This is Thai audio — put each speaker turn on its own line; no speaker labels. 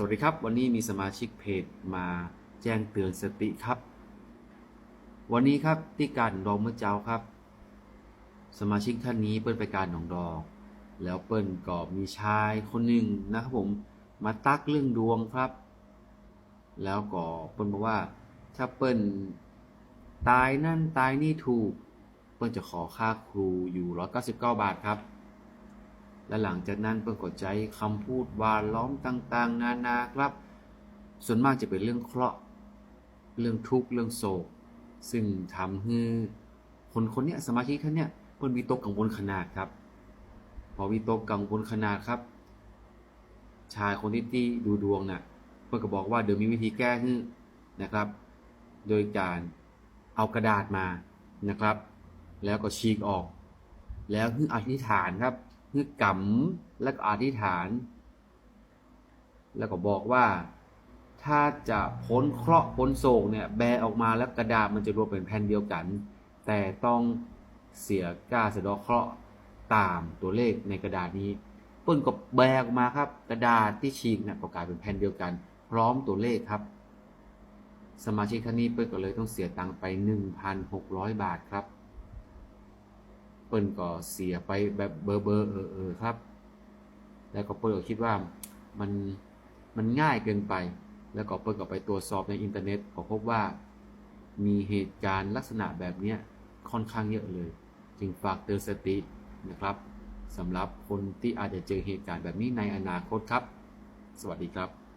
สวัสดีครับ วันนี้มีสมาชิกเพจมาแจ้งเตือนสติครับ วันนี้ครับที่การดองเมื่อเจ้าครับ สมาชิกท่านนี้เปิ้นไปการหนองดอก แล้วเปิ้นก็มีชายคนหนึ่งนะครับผมมาตักเรื่องดวงครับ แล้วก็เปิ้นบอกว่า ถ้าเปิ้นตายนั่นตายนี่ถูก เปิ้นจะขอค่าครูอยู่ 199 บาทครับ และหลังจากนั้นเปิ้นก็ใจคำพูดวาล้อมต่างๆ นานาครับ ส่วนมากจะเป็นเรื่องเคราะห์ เรื่องทุกข์เรื่องโศก ซึ่งทำให้คนคนนี้สมาชิกท่านเนี้ยเปิ้นวิตกกังวลขนาดครับ พอวิตกกังวลขนาดครับ ชายคนที่ที่ดูดวงน่ะเปิ้นก็บอกว่าเดี๋ยวมีวิธีแก้ให้นะครับ โดยการเอากระดาษมานะครับ แล้วก็ฉีกออก แล้วฮึอธิษฐานครับ ฮึกำแล้วก็อธิษฐาน แล้วก็บอกว่าถ้าจะพ้นเคราะห์พ้นโศกเนี่ยแบออกมาแล้วกระดาษมันจะรวมเป็นแผ่นเดียวกัน แต่ต้องเสียกล้าสดอเคราะห์ตามตัวเลขในกระดาษนี้เปิ้นก็แบกออกมาครับ กระดาษที่ฉีกเนี่ยก็กลายเป็นแผ่นเดียวกัน พร้อมตัวเลขครับ สมาชิกท่านนี้เปิ้ลก็เลยต้องเสียตังค์ไป 1,600 บาทครับ เปิ้ลก็เสียไปแบบเบอร์เบอร์เออเออครับ แล้วก็เปิ้ลก็คิดว่ามันมันง่ายเกินไป แล้วก็เปิ้ลก็ไปตรวจสอบในอินเทอร์เน็ตก็พบว่ามีเหตุการณ์ลักษณะแบบเนี้ยค่อนข้างเยอะเลย จึงฝากเตือนสตินะครับสำหรับคนที่อาจจะเจอเหตุการณ์แบบนี้ในอนาคตครับ สวัสดีครับ